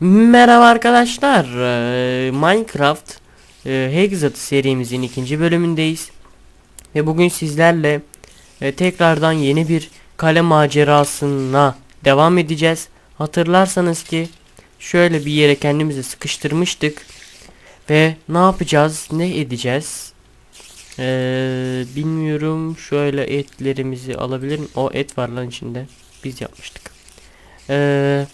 Merhaba arkadaşlar. Ee, Minecraft e, Hexed serimizin ikinci bölümündeyiz. Ve bugün sizlerle e, tekrardan yeni bir kale macerasına devam edeceğiz. Hatırlarsanız ki şöyle bir yere kendimizi sıkıştırmıştık. Ve ne yapacağız? Ne edeceğiz? Ee, bilmiyorum. Şöyle etlerimizi alabilir miyim? O et var lan içinde. Biz yapmıştık. Eee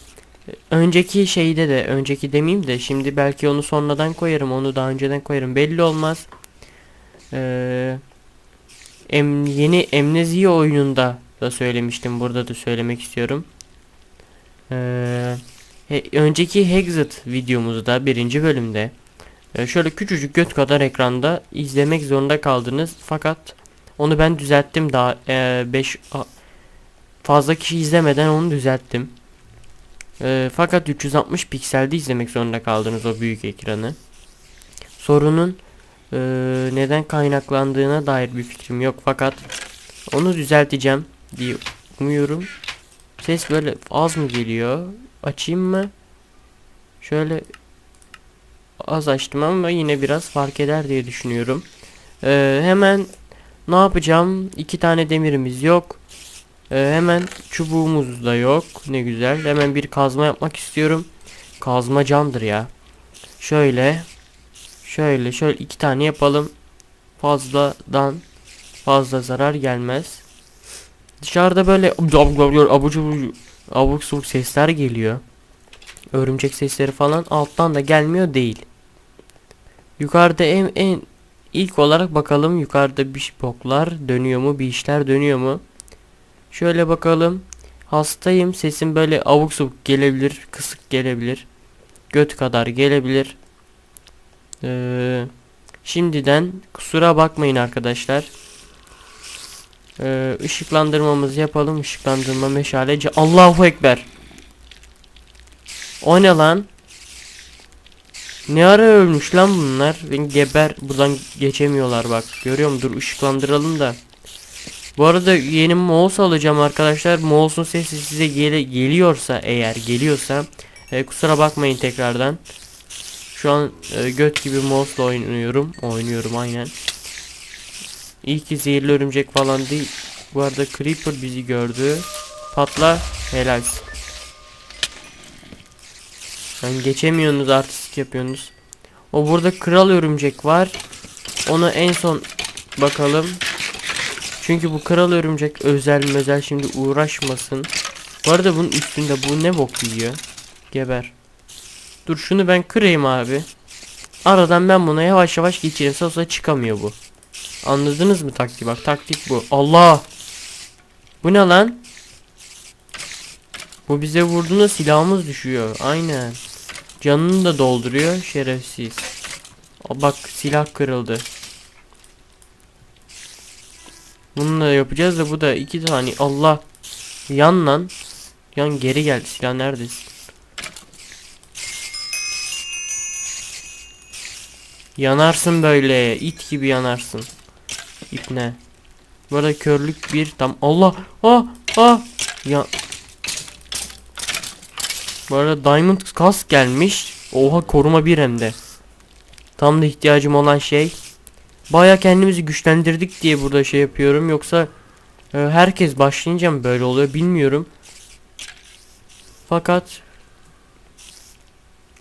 Önceki şeyde de önceki demeyeyim de şimdi belki onu sonradan koyarım onu daha önceden koyarım belli olmaz. Ee, em, yeni Amnesia oyununda da söylemiştim burada da söylemek istiyorum. Ee, he- önceki Hexit videomuzda birinci bölümde e, şöyle küçücük göt kadar ekranda izlemek zorunda kaldınız fakat onu ben düzelttim daha 5 fazla kişi izlemeden onu düzelttim. Ee, fakat 360 pikselde izlemek zorunda kaldınız o büyük ekranı. Sorunun e, neden kaynaklandığına dair bir fikrim yok fakat onu düzelteceğim diye umuyorum. Ses böyle az mı geliyor? Açayım mı? Şöyle az açtım ama yine biraz fark eder diye düşünüyorum. Ee, hemen ne yapacağım? İki tane demirimiz yok. Ee, hemen çubuğumuz da yok. Ne güzel. Hemen bir kazma yapmak istiyorum. Kazma candır ya. Şöyle. Şöyle şöyle iki tane yapalım. Fazladan fazla zarar gelmez. Dışarıda böyle abuk abuk abuk subuk sesler geliyor. Örümcek sesleri falan alttan da gelmiyor değil. Yukarıda en, en ilk olarak bakalım yukarıda bir boklar dönüyor mu bir işler dönüyor mu? Şöyle bakalım. Hastayım. Sesim böyle avuk subuk gelebilir. Kısık gelebilir. Göt kadar gelebilir. Ee, şimdiden kusura bakmayın arkadaşlar. Ee, ışıklandırmamızı yapalım. Işıklandırma meşaleci. Allahu Ekber. O ne lan? Ne ara ölmüş lan bunlar? Ben geber buradan geçemiyorlar bak. Görüyor musun? Dur ışıklandıralım da. Bu arada yeni mouse alacağım arkadaşlar. Mouse'un sesi size gele geliyorsa eğer geliyorsa e, kusura bakmayın tekrardan. Şu an e, göt gibi mouse'la oynuyorum. Oynuyorum aynen. İyi ki zehirli örümcek falan değil. Bu arada Creeper bizi gördü. Patla. Helal. Yani geçemiyorsunuz artistik yapıyorsunuz. O burada kral örümcek var. Onu en son bakalım. Çünkü bu kral örümcek özel özel şimdi uğraşmasın. Bu arada bunun üstünde bu ne bok yiyor? Geber. Dur şunu ben kırayım abi. Aradan ben buna yavaş yavaş geçireyim. Olsa çıkamıyor bu. Anladınız mı taktiği? Bak taktik bu. Allah! Bu ne lan? Bu bize vurduğunda silahımız düşüyor. Aynen. Canını da dolduruyor. Şerefsiz. Bak silah kırıldı. Bununla yapacağız da bu da iki tane Allah yan lan. Yan geri gel silah neredesin? Yanarsın böyle. İt gibi yanarsın. İp ne Bu arada körlük bir tam Allah. Ah ah. Ya. Bu diamond kask gelmiş. Oha koruma bir hem de. Tam da ihtiyacım olan şey Baya kendimizi güçlendirdik diye burada şey yapıyorum. Yoksa e, herkes başlayınca mı böyle oluyor bilmiyorum. Fakat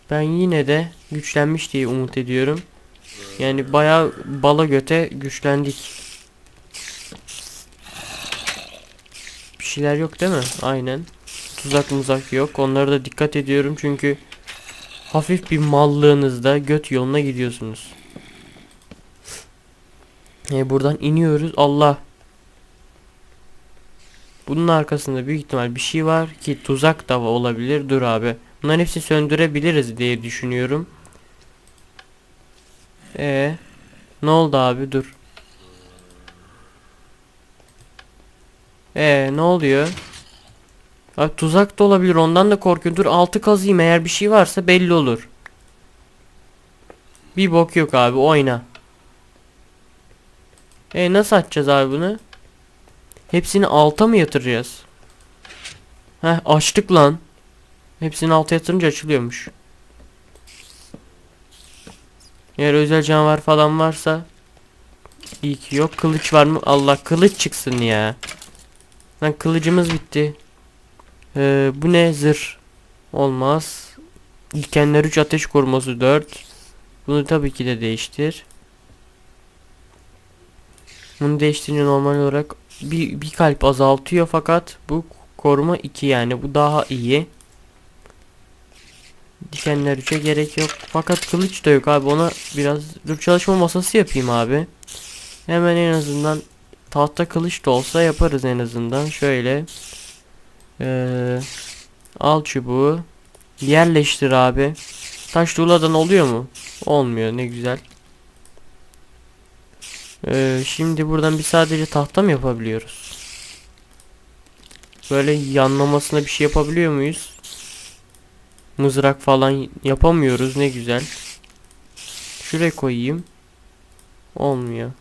ben yine de güçlenmiş diye umut ediyorum. Yani baya bala göte güçlendik. Bir şeyler yok değil mi? Aynen. Tuzak muzak yok. Onlara da dikkat ediyorum çünkü hafif bir mallığınızda göt yoluna gidiyorsunuz. E, buradan iniyoruz. Allah. Bunun arkasında büyük ihtimal bir şey var ki tuzak da olabilir. Dur abi. Bunların hepsini söndürebiliriz diye düşünüyorum. E ne oldu abi? Dur. E ne oluyor? Abi tuzak da olabilir. Ondan da korkuyorum. Dur altı kazıyım. Eğer bir şey varsa belli olur. Bir bok yok abi. Oyna. E nasıl açacağız abi bunu? Hepsini alta mı yatıracağız? Heh açtık lan. Hepsini alta yatırınca açılıyormuş. Eğer özel canavar falan varsa iyi ki yok. Kılıç var mı? Allah kılıç çıksın ya. Lan kılıcımız bitti. Ee, bu ne? Zırh. Olmaz. İlkenler 3 ateş koruması 4. Bunu tabii ki de değiştir. Bunu değiştirince normal olarak bir, bir kalp azaltıyor fakat bu koruma 2 yani bu daha iyi. Dikenler 3'e gerek yok. Fakat kılıç da yok abi ona biraz dur çalışma masası yapayım abi. Hemen en azından tahta kılıç da olsa yaparız en azından. Şöyle. Ee, al çubuğu. Yerleştir abi. Taş tuğladan oluyor mu? Olmuyor ne güzel. Ee, şimdi buradan bir sadece tahta mı yapabiliyoruz? Böyle yanlamasına bir şey yapabiliyor muyuz? Mızrak falan yapamıyoruz ne güzel. Şuraya koyayım. Olmuyor.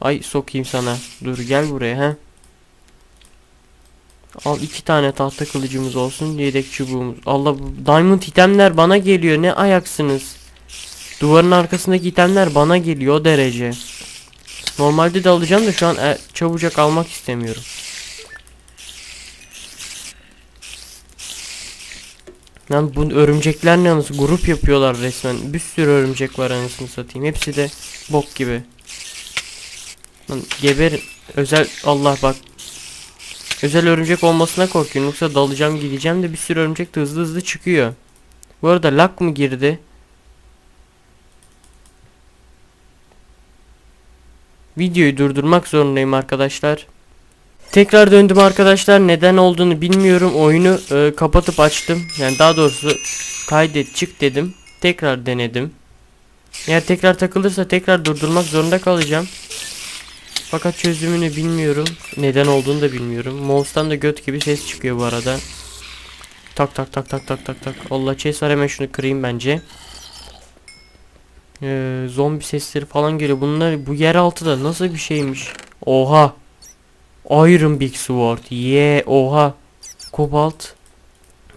Ay sokayım sana. Dur gel buraya he. Al iki tane tahta kılıcımız olsun. Yedek çubuğumuz. Allah diamond itemler bana geliyor. Ne ayaksınız. Duvarın arkasındaki itemler bana geliyor o derece. Normalde de alacağım da şu an e, çabucak almak istemiyorum. Lan bu örümcekler ne anasını grup yapıyorlar resmen. Bir sürü örümcek var anasını satayım. Hepsi de bok gibi. Lan geber özel Allah bak. Özel örümcek olmasına korkuyorum. Yoksa dalacağım gideceğim de bir sürü örümcek de hızlı hızlı çıkıyor. Bu arada lak mı girdi? Videoyu durdurmak zorundayım arkadaşlar. Tekrar döndüm arkadaşlar. Neden olduğunu bilmiyorum. Oyunu e, kapatıp açtım. Yani daha doğrusu kaydet çık dedim. Tekrar denedim. Eğer tekrar takılırsa tekrar durdurmak zorunda kalacağım. Fakat çözümünü bilmiyorum. Neden olduğunu da bilmiyorum. Mouse'tan da göt gibi ses çıkıyor bu arada. Tak tak tak tak tak tak tak. Allah chest var hemen şunu kırayım bence. Ee, zombi sesleri falan geliyor. Bunlar bu yeraltı da nasıl bir şeymiş? Oha. Iron Big Sword. Yeah, oha. Kobalt.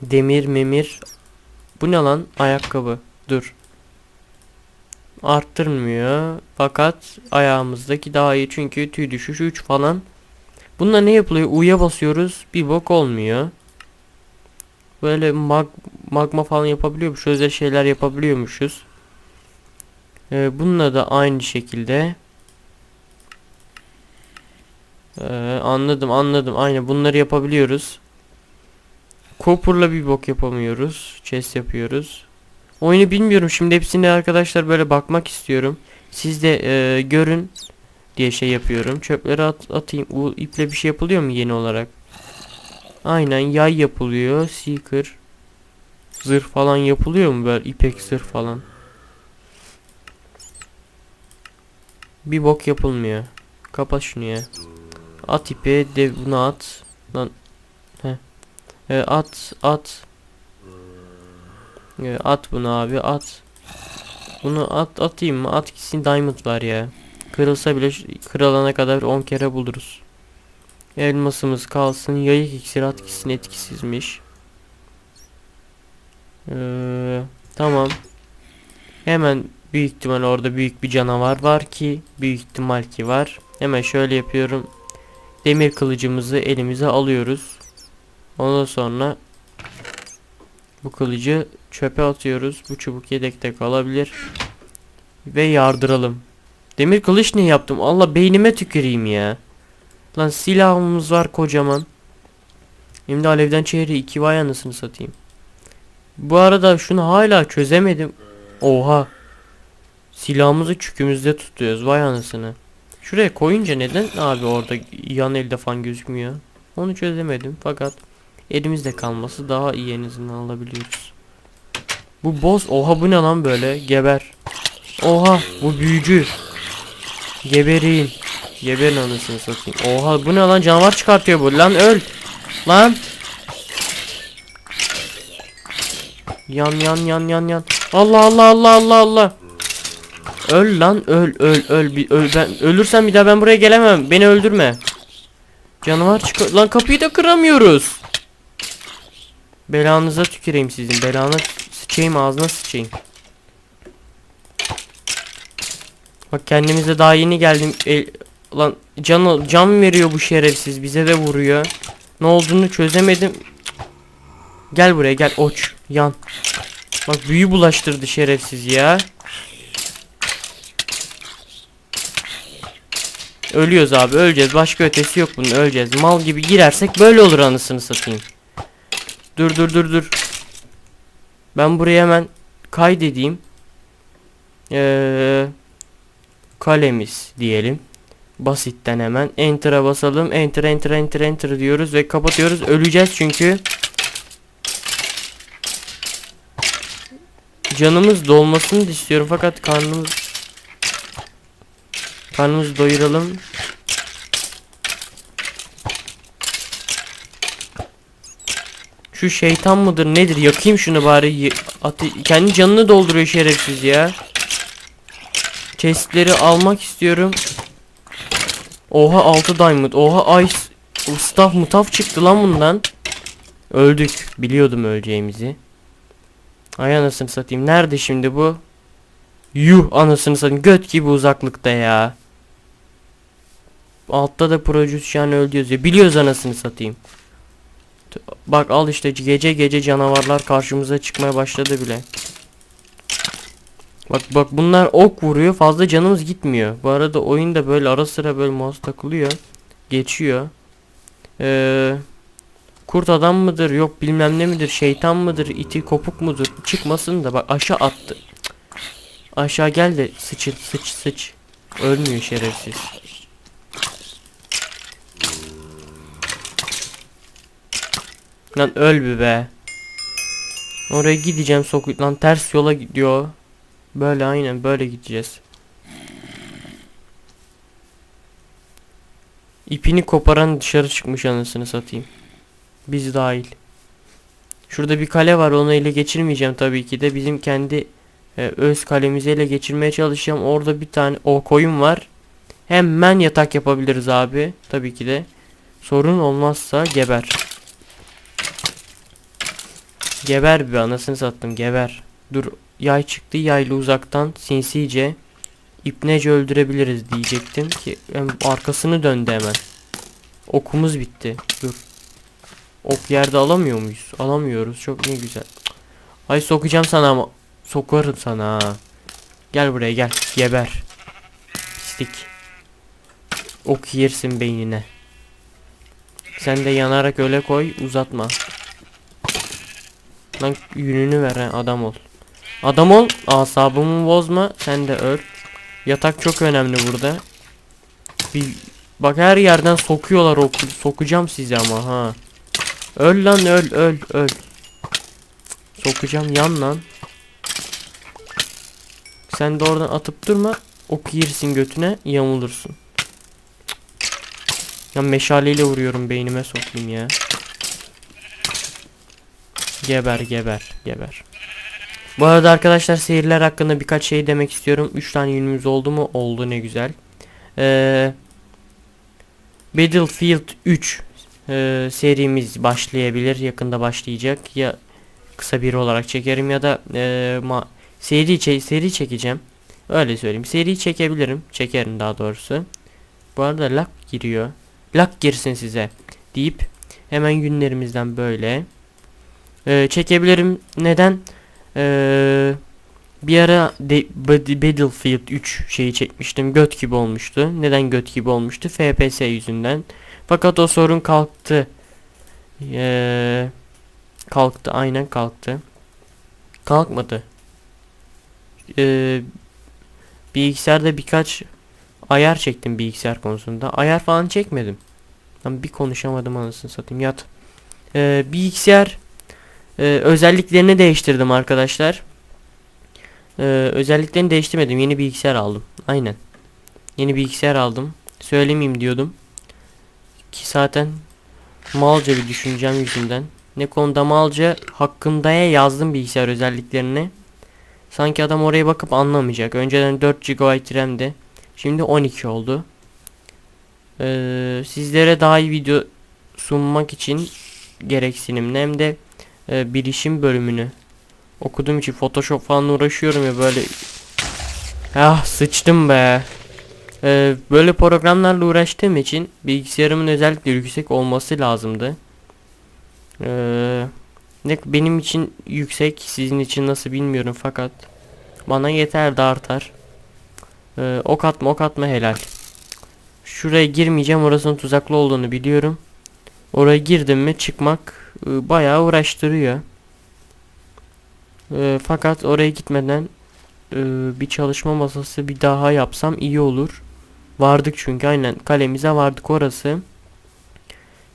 Demir, memir. Bu ne lan? Ayakkabı. Dur. Arttırmıyor. Fakat ayağımızdaki daha iyi çünkü tüy düşüşü 3 falan. Bununla ne yapılıyor? U'ya basıyoruz. Bir bok olmuyor. Böyle mag magma falan yapabiliyormuş. Özel şeyler yapabiliyormuşuz. Ee, bununla da aynı şekilde. Ee, anladım anladım. Aynen bunları yapabiliyoruz. Copper'la bir bok yapamıyoruz. Chest yapıyoruz. Oyunu bilmiyorum. Şimdi hepsine arkadaşlar böyle bakmak istiyorum. Siz de e, görün diye şey yapıyorum. Çöpleri at, atayım. Bu iple bir şey yapılıyor mu yeni olarak? Aynen yay yapılıyor. Seeker. Zırh falan yapılıyor mu böyle ipek zırh falan? Bir bok yapılmıyor. Kapat şunu ya. At ipi de bunu at. Lan. He. E, at at. E, at bunu abi at. Bunu at atayım mı? At gitsin diamond var ya. Kırılsa bile kırılana kadar 10 kere buluruz. Elmasımız kalsın. Yayık iksir at gitsin etkisizmiş. Ee, tamam. Hemen büyük ihtimal orada büyük bir canavar var ki büyük ihtimal ki var. Hemen şöyle yapıyorum. Demir kılıcımızı elimize alıyoruz. Ondan sonra bu kılıcı çöpe atıyoruz. Bu çubuk yedekte kalabilir. Ve yardıralım. Demir kılıç ne yaptım? Allah beynime tüküreyim ya. Lan silahımız var kocaman. De alevden çeyreği iki vay anasını satayım. Bu arada şunu hala çözemedim. Oha. Silahımızı çükümüzde tutuyoruz vay anasını. Şuraya koyunca neden abi orada yan elde falan gözükmüyor? Onu çözemedim fakat elimizde kalması daha iyi en azından alabiliyoruz. Bu boss oha bu ne lan böyle geber. Oha bu büyücü. Gebereyim. Geberin anasını satayım. Oha bu ne lan canavar çıkartıyor bu lan öl. Lan. Yan yan yan yan yan. Allah Allah Allah Allah Allah. Öl lan öl öl öl bir öl ben ölürsem bir daha ben buraya gelemem. Beni öldürme. Canavar çıkıyor. Lan kapıyı da kıramıyoruz. Belanıza tüküreyim sizin. Belana sıçayım ağzına sıçayım. Bak kendimize daha yeni geldim. El, lan can, can veriyor bu şerefsiz. Bize de vuruyor. Ne olduğunu çözemedim. Gel buraya gel oç. Yan. Bak büyü bulaştırdı şerefsiz ya. Ölüyoruz abi öleceğiz. Başka ötesi yok bunun öleceğiz. Mal gibi girersek böyle olur anasını satayım. Dur dur dur dur. Ben buraya hemen kaydedeyim. Ee, kalemiz diyelim. Basitten hemen enter'a basalım. Enter enter enter enter diyoruz ve kapatıyoruz. Öleceğiz çünkü. Canımız dolmasını istiyorum fakat karnımız karnımızı doyuralım. Şu şeytan mıdır nedir? Yakayım şunu bari. Ate- kendi canını dolduruyor şerefsiz ya. Chestleri almak istiyorum. Oha 6 diamond. Oha ice. Ustaf mutaf çıktı lan bundan. Öldük. Biliyordum öleceğimizi. Ay anasını satayım. Nerede şimdi bu? Yuh anasını satayım. Göt gibi uzaklıkta ya. Altta da an öldü yazıyor. Biliyoruz anasını satayım. Bak al işte gece gece canavarlar karşımıza çıkmaya başladı bile. Bak bak bunlar ok vuruyor fazla canımız gitmiyor. Bu arada oyunda böyle ara sıra böyle mouse takılıyor. Geçiyor. Eee Kurt adam mıdır yok bilmem ne midir şeytan mıdır iti kopuk mudur çıkmasın da bak aşağı attı. Aşağı gel de sıçı sıç sıç. Ölmüyor şerefsiz. Lan öl bir be. Oraya gideceğim sokut lan ters yola gidiyor. Böyle aynen böyle gideceğiz. İpini koparan dışarı çıkmış anasını satayım. Biz dahil. Şurada bir kale var onu ele geçirmeyeceğim tabii ki de. Bizim kendi e, öz kalemizi ele geçirmeye çalışacağım. Orada bir tane o koyun var. Hemen yatak yapabiliriz abi. Tabii ki de. Sorun olmazsa geber. Geber bir anasını sattım geber. Dur yay çıktı yaylı uzaktan sinsice ipnece öldürebiliriz diyecektim ki arkasını döndü hemen. Okumuz bitti. Dur. Ok yerde alamıyor muyuz? Alamıyoruz. Çok ne güzel. Ay sokacağım sana ama. Sokarım sana. Gel buraya gel. Geber. Pislik. Ok yersin beynine. Sen de yanarak öyle koy. Uzatma. Lan yününü ver adam ol. Adam ol. Asabımı bozma. Sen de öl. Yatak çok önemli burada. Bir bak her yerden sokuyorlar oku. Sokacağım sizi ama ha. Öl lan öl öl öl. Sokacağım yan lan. Sen de oradan atıp durma. Ok yersin götüne yamulursun. Ya meşaleyle vuruyorum beynime sokayım ya. Geber geber geber. Bu arada arkadaşlar seyirler hakkında birkaç şey demek istiyorum. 3 tane yünümüz oldu mu? Oldu ne güzel. Ee, Battlefield 3 e, serimiz başlayabilir. Yakında başlayacak. Ya kısa bir olarak çekerim ya da e, ma seri seri çekeceğim. Öyle söyleyeyim. Seri çekebilirim. Çekerim daha doğrusu. Bu arada lak giriyor. Lak girsin size deyip hemen günlerimizden böyle e, çekebilirim. Neden? Eee bir ara de, Battlefield 3 şeyi çekmiştim. Göt gibi olmuştu. Neden göt gibi olmuştu? FPS yüzünden. Fakat o sorun kalktı. Eee kalktı. Aynen kalktı. Kalkmadı. Eee bilgisayarda birkaç ayar çektim bilgisayar konusunda. Ayar falan çekmedim. Lan bir konuşamadım anasını satayım. Yat. Eee bilgisayar eee, özelliklerini değiştirdim arkadaşlar. Ee, özelliklerini değiştirmedim. Yeni bilgisayar aldım. Aynen. Yeni bilgisayar aldım. Söylemeyeyim diyordum. Ki zaten malca bir düşüncem yüzünden. Ne konuda malca hakkındaya yazdım bilgisayar özelliklerini. Sanki adam oraya bakıp anlamayacak. Önceden 4 GB RAM'di. Şimdi 12 oldu. Ee, sizlere daha iyi video sunmak için gereksinimli hem de e, bilişim bölümünü okuduğum için Photoshop falan uğraşıyorum ya böyle. Ah sıçtım be. E, böyle programlarla uğraştığım için bilgisayarımın özellikle yüksek olması lazımdı. E, ne benim için yüksek, sizin için nasıl bilmiyorum fakat bana yeter de artar. E, ok atma ok atma helal. Şuraya girmeyeceğim orasının tuzaklı olduğunu biliyorum. Oraya girdim mi çıkmak e, bayağı uğraştırıyor. E, fakat oraya gitmeden e, bir çalışma masası bir daha yapsam iyi olur. Vardık çünkü aynen kalemize vardık orası.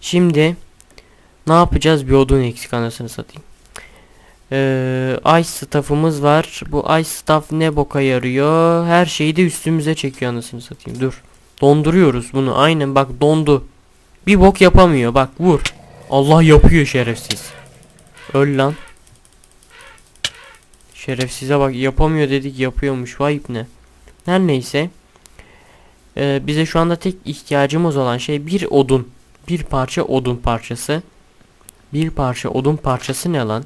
Şimdi ne yapacağız? Bir odun eksik anasını satayım. Ee, ice staff'ımız var. Bu ice staff ne boka yarıyor? Her şeyi de üstümüze çekiyor anasını satayım. Dur. Donduruyoruz bunu. Aynen bak dondu. Bir bok yapamıyor. Bak vur. Allah yapıyor şerefsiz. Öl lan. Şerefsize bak yapamıyor dedik yapıyormuş. Vay ne? Her neyse. Ee, bize şu anda tek ihtiyacımız olan şey bir odun. Bir parça odun parçası. Bir parça odun parçası ne lan?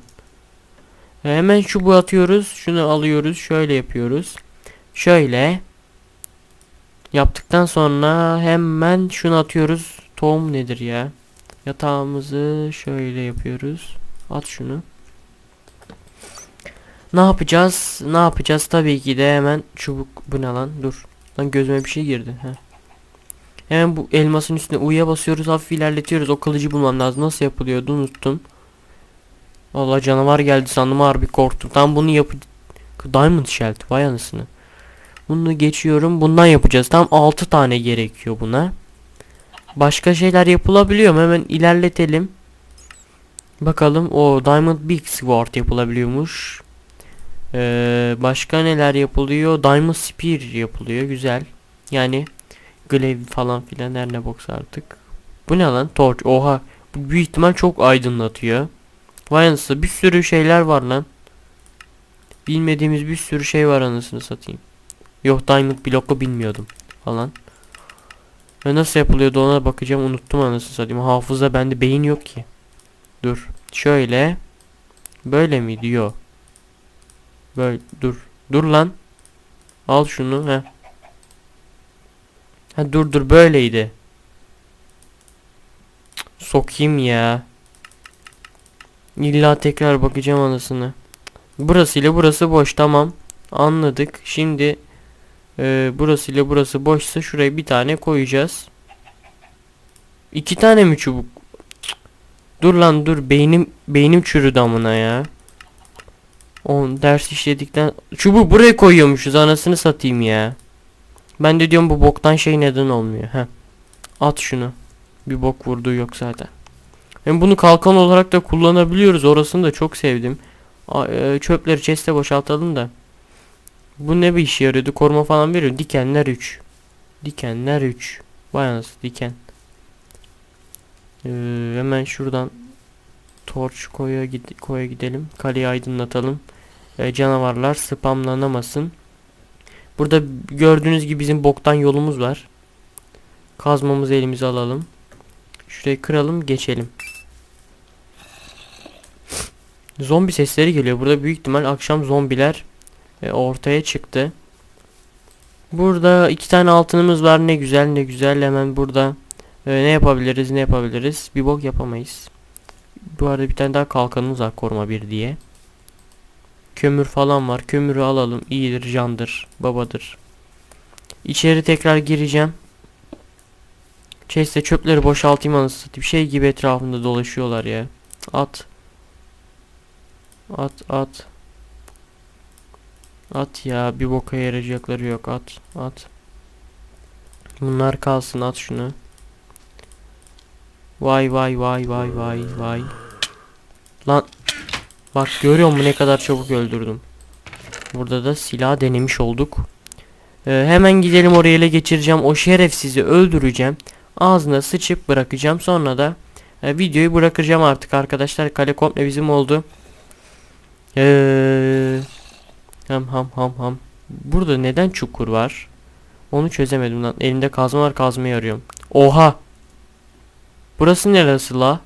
Ee, hemen çubuğu atıyoruz. Şunu alıyoruz. Şöyle yapıyoruz. Şöyle. Yaptıktan sonra hemen şunu atıyoruz. Tohum nedir ya? Yatağımızı şöyle yapıyoruz. At şunu. Ne yapacağız? Ne yapacağız? Tabii ki de hemen çubuk bu ne lan? Dur. Lan gözüme bir şey girdi. Heh. Hemen bu elmasın üstüne U'ya basıyoruz. Hafif ilerletiyoruz. O kılıcı bulmam lazım. Nasıl yapılıyordu? Unuttum. Allah canavar geldi sandım harbi korktum. Tam bunu yap Diamond Shell. Vay anasını. Bunu geçiyorum. Bundan yapacağız. Tam 6 tane gerekiyor buna. Başka şeyler yapılabiliyor mu? Hemen ilerletelim. Bakalım. O Diamond Big Sword yapılabiliyormuş. Ee, başka neler yapılıyor? Diamond Spear yapılıyor. Güzel. Yani Glaive falan filan her ne boksa artık. Bu ne lan? Torch. Oha. Bu büyük ihtimal çok aydınlatıyor. Vay anasını bir sürü şeyler var lan. Bilmediğimiz bir sürü şey var anasını satayım. Yok Diamond bloku bilmiyordum falan. Ve nasıl yapılıyordu ona bakacağım unuttum anasını satayım. Hafıza bende beyin yok ki. Dur. Şöyle. Böyle mi diyor. Böyle dur. Dur lan. Al şunu he. Ha dur dur böyleydi. Sokayım ya. İlla tekrar bakacağım anasını. Burası ile burası boş tamam. Anladık. Şimdi e, burası ile burası boşsa şuraya bir tane koyacağız. İki tane mi çubuk? Dur lan dur beynim beynim çürüdü amına ya. On ders işledikten çubuğu buraya koyuyormuşuz anasını satayım ya. Ben de diyorum bu boktan şey neden olmuyor. Heh. At şunu. Bir bok vurduğu yok zaten. Hem bunu kalkan olarak da kullanabiliyoruz. Orasını da çok sevdim. E, çöpleri chest'e boşaltalım da. Bu ne bir işe yarıyordu? Koruma falan veriyor. Dikenler 3. Dikenler 3. Vay anasını diken. Ee, hemen şuradan torç koya, gid koya gidelim. Kaleyi aydınlatalım. Ee, canavarlar spamlanamasın. Burada gördüğünüz gibi bizim boktan yolumuz var. Kazmamızı elimize alalım. Şurayı kıralım geçelim. Zombi sesleri geliyor. Burada büyük ihtimal akşam zombiler e, ortaya çıktı. Burada iki tane altınımız var. Ne güzel ne güzel. Hemen burada e, ne yapabiliriz ne yapabiliriz. Bir bok yapamayız. Bu arada bir tane daha kalkanımız var koruma bir diye. Kömür falan var. Kömürü alalım. İyidir, candır, babadır. İçeri tekrar gireceğim. Chest'e çöpleri boşaltayım anasını satayım. Şey gibi etrafında dolaşıyorlar ya. At. At at. At ya bir boka yarayacakları yok at at. Bunlar kalsın at şunu. Vay vay vay vay vay vay. Lan bak görüyor musun ne kadar çabuk öldürdüm. Burada da silah denemiş olduk. Ee, hemen gidelim oraya ele geçireceğim. O şerefsizi öldüreceğim. Ağzına sıçıp bırakacağım. Sonra da e, videoyu bırakacağım artık arkadaşlar. Kale komple bizim oldu. Eee Ham ham ham ham. Burada neden çukur var? Onu çözemedim lan. Elimde kazma var kazmayı arıyorum. Oha. Burası neresi la?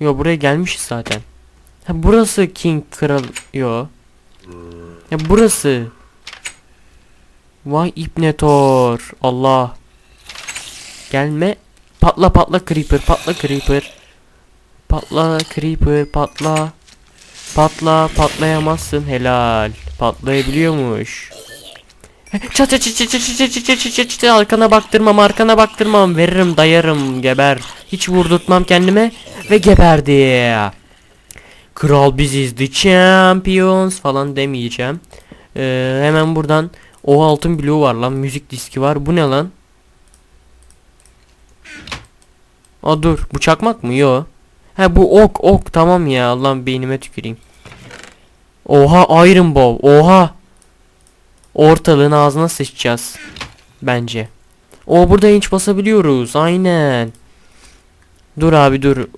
Yo buraya gelmişiz zaten. Ha burası King Kral. Yo. Ya burası. Vay ipnetor. Allah. Gelme. Patla patla creeper patla creeper. Patla creeper patla. Patla patlayamazsın helal. Patlayabiliyormuş. Çat çat çat çat çat çat çat çat çat çat arkana baktırmam arkana baktırmam veririm dayarım geber. Hiç vurdurtmam kendime ve geberdi. Kral biziz the champions falan demeyeceğim. Ee, hemen buradan o altın bloğu var lan müzik diski var bu ne lan? Aa dur bu çakmak mı? Yo. He bu ok ok tamam ya Allah'ım beynime tüküreyim. Oha Iron Bow oha. Ortalığın ağzına sıçacağız. Bence. O burada inç basabiliyoruz aynen. Dur abi dur.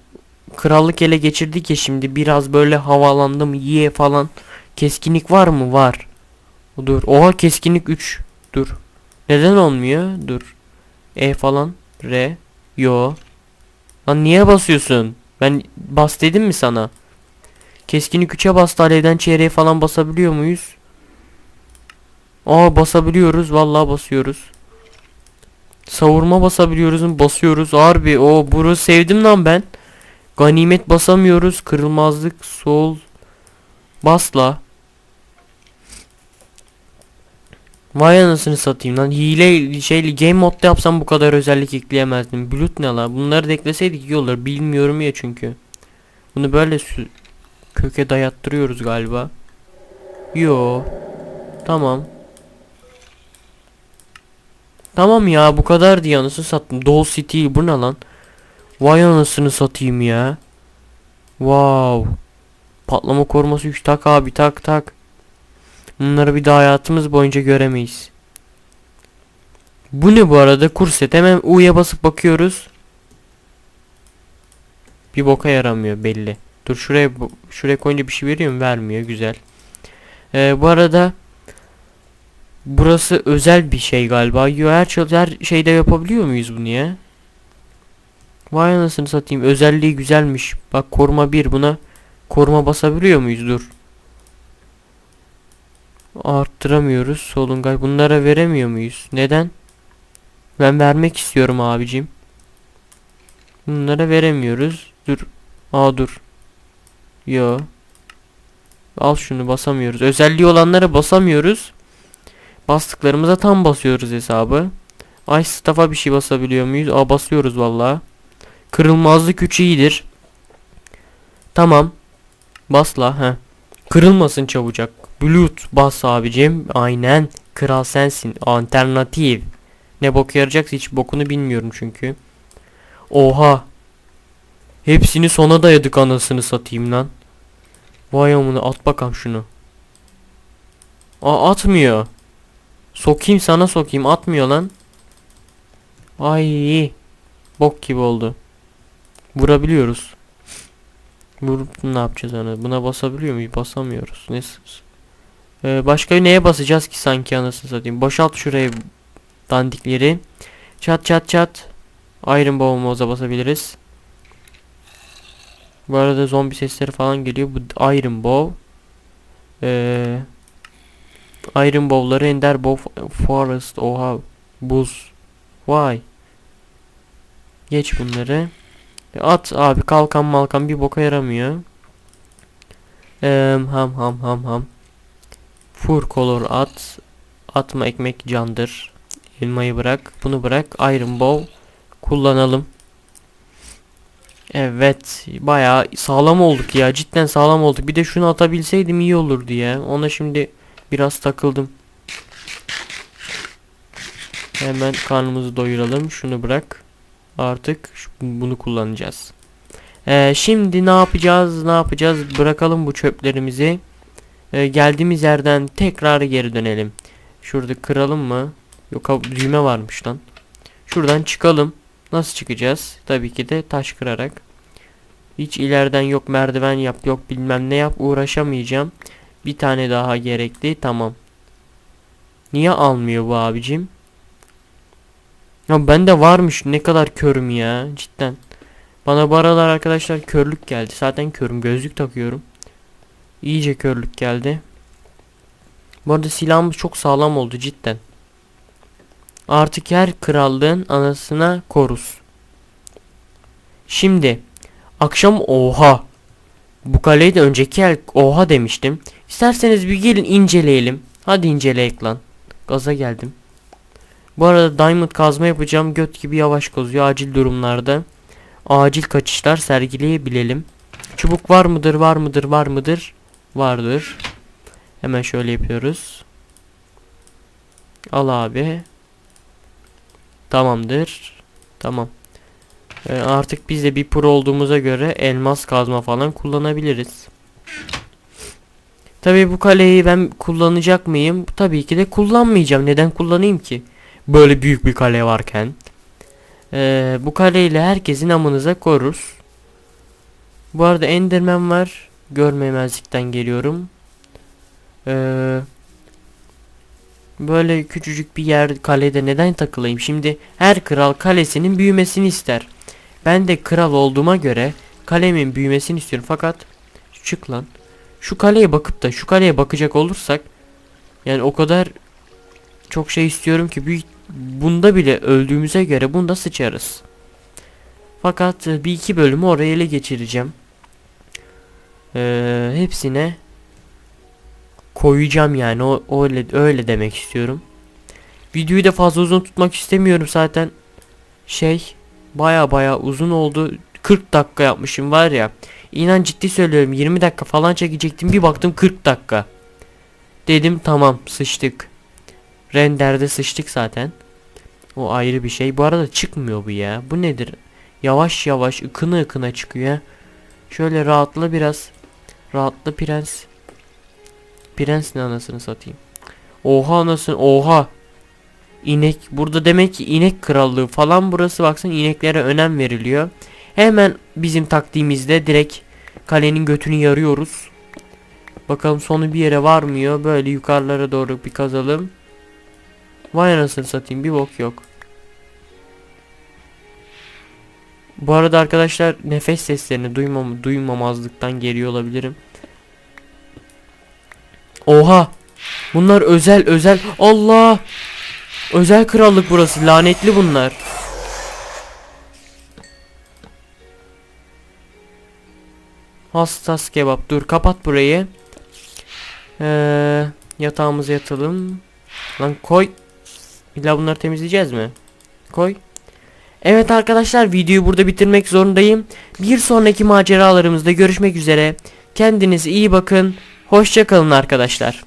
Krallık ele geçirdik ya şimdi biraz böyle havalandım ye falan. Keskinlik var mı? Var. Dur. Oha keskinlik 3. Dur. Neden olmuyor? Dur. E falan. R. Yo. Lan niye basıyorsun? Ben bas dedim mi sana? Keskinlik 3'e bastı alevden çeyreğe falan basabiliyor muyuz? Aa basabiliyoruz. Vallahi basıyoruz. Savurma basabiliyoruz? Basıyoruz. Harbi o bunu sevdim lan ben. Ganimet basamıyoruz. Kırılmazlık sol basla. Vay anasını satayım lan. Hile şey game modda yapsam bu kadar özellik ekleyemezdim. Blut ne la? Bunları da ekleseydik iyi olur. Bilmiyorum ya çünkü. Bunu böyle köke dayattırıyoruz galiba. Yo. Tamam. Tamam ya bu kadar diye anasını sattım. Doll City bu ne lan? Vay anasını satayım ya. Wow. Patlama koruması 3 tak abi tak tak. Bunları bir daha hayatımız boyunca göremeyiz. Bu ne bu arada? Kurset. Hemen U'ya basıp bakıyoruz. Bir boka yaramıyor belli. Dur şuraya şuraya koyunca bir şey veriyor mu? Vermiyor. Güzel. Ee, bu arada burası özel bir şey galiba. Yo, her, her şeyde yapabiliyor muyuz bunu ya? Vay anasını satayım. Özelliği güzelmiş. Bak koruma 1 buna koruma basabiliyor muyuz? Dur. Arttıramıyoruz. Solungay bunlara veremiyor muyuz? Neden? Ben vermek istiyorum abicim. Bunlara veremiyoruz. Dur. Aa dur. Yo. Al şunu basamıyoruz. Özelliği olanlara basamıyoruz. Bastıklarımıza tam basıyoruz hesabı. Ay staff'a bir şey basabiliyor muyuz? Aa basıyoruz vallahi. Kırılmazlık 3 iyidir. Tamam. Basla he. Kırılmasın çabucak. Blut bas abicim. Aynen. Kral sensin. Alternatif. Ne bok yarayacaksa hiç bokunu bilmiyorum çünkü. Oha. Hepsini sona dayadık anasını satayım lan. Vay amına at bakalım şunu. Aa atmıyor. Sokayım sana sokayım atmıyor lan. Ay bok gibi oldu. Vurabiliyoruz. Vurup ne yapacağız ana? Buna basabiliyor muyuz? Basamıyoruz. Ne? Ee, başka neye basacağız ki sanki anasını satayım. Boşalt şuraya dandikleri. Çat çat çat. Iron Bowl'umuza basabiliriz. Bu arada zombi sesleri falan geliyor. Bu Iron Bow. Ee, Iron Bowl'ları Ender Bow Forest. Oha. Buz. Vay. Geç bunları. E, At abi kalkan malkan bir boka yaramıyor. Eee ham ham ham ham. Fur color at. Atma ekmek candır. Elmayı bırak. Bunu bırak. Iron Bow kullanalım. Evet. Bayağı sağlam olduk ya. Cidden sağlam olduk. Bir de şunu atabilseydim iyi olurdu ya. Ona şimdi biraz takıldım. Hemen karnımızı doyuralım. Şunu bırak. Artık bunu kullanacağız. Ee, şimdi ne yapacağız? Ne yapacağız? Bırakalım bu çöplerimizi. Ee, geldiğimiz yerden tekrar geri dönelim. Şurada kıralım mı? Yok düğme varmış lan. Şuradan çıkalım. Nasıl çıkacağız? Tabii ki de taş kırarak. Hiç ileriden yok merdiven yap yok bilmem ne yap uğraşamayacağım. Bir tane daha gerekli. Tamam. Niye almıyor bu abicim? Ya bende varmış ne kadar körüm ya cidden. Bana bu aralar arkadaşlar körlük geldi. Zaten körüm. Gözlük takıyorum. İyice körlük geldi. Bu arada silahımız çok sağlam oldu cidden. Artık her krallığın anasına koruz. Şimdi akşam oha. Bu kaleyi de önceki el oha demiştim. İsterseniz bir gelin inceleyelim. Hadi inceleyek lan. Gaza geldim. Bu arada diamond kazma yapacağım. Göt gibi yavaş kazıyor acil durumlarda. Acil kaçışlar sergileyebilelim. Çubuk var mıdır var mıdır var mıdır? Vardır. Hemen şöyle yapıyoruz. Al abi. Tamamdır. Tamam. Ee, artık biz de bir pro olduğumuza göre elmas kazma falan kullanabiliriz. Tabii bu kaleyi ben kullanacak mıyım? Tabii ki de kullanmayacağım. Neden kullanayım ki? Böyle büyük bir kale varken. Ee, bu kaleyle herkesin amınıza koruruz. Bu arada Enderman var. Görmemezlikten geliyorum. Ee, böyle küçücük bir yer kalede neden takılayım? Şimdi her kral kalesinin büyümesini ister. Ben de kral olduğuma göre kalemin büyümesini istiyorum. Fakat çık lan. Şu kaleye bakıp da şu kaleye bakacak olursak yani o kadar çok şey istiyorum ki büyük bunda bile öldüğümüze göre bunda sıçarız. Fakat e, bir iki bölümü oraya ele geçireceğim. Ee, hepsine koyacağım yani o öyle öyle demek istiyorum. Videoyu da fazla uzun tutmak istemiyorum zaten. Şey baya baya uzun oldu. 40 dakika yapmışım var ya. İnan ciddi söylüyorum 20 dakika falan çekecektim bir baktım 40 dakika. Dedim tamam sıçtık. Renderde sıçtık zaten. O ayrı bir şey. Bu arada çıkmıyor bu ya. Bu nedir? Yavaş yavaş ıkına ıkına çıkıyor. Şöyle rahatla biraz. Rahatla prens. Prens ne anasını satayım. Oha anasını oha. İnek burada demek ki inek krallığı falan burası baksana ineklere önem veriliyor. Hemen bizim taktiğimizde direkt kalenin götünü yarıyoruz. Bakalım sonu bir yere varmıyor. Böyle yukarılara doğru bir kazalım. Vay anasını satayım bir bok yok. Bu arada arkadaşlar nefes seslerini duymam duymamazlıktan geliyor olabilirim. Oha! Bunlar özel özel Allah! Özel krallık burası lanetli bunlar. Hastas kebap dur kapat burayı. Ee, yatağımıza yatalım. Lan koy. İlla bunları temizleyeceğiz mi? Koy. Evet arkadaşlar videoyu burada bitirmek zorundayım. Bir sonraki maceralarımızda görüşmek üzere. Kendinize iyi bakın. Hoşçakalın arkadaşlar.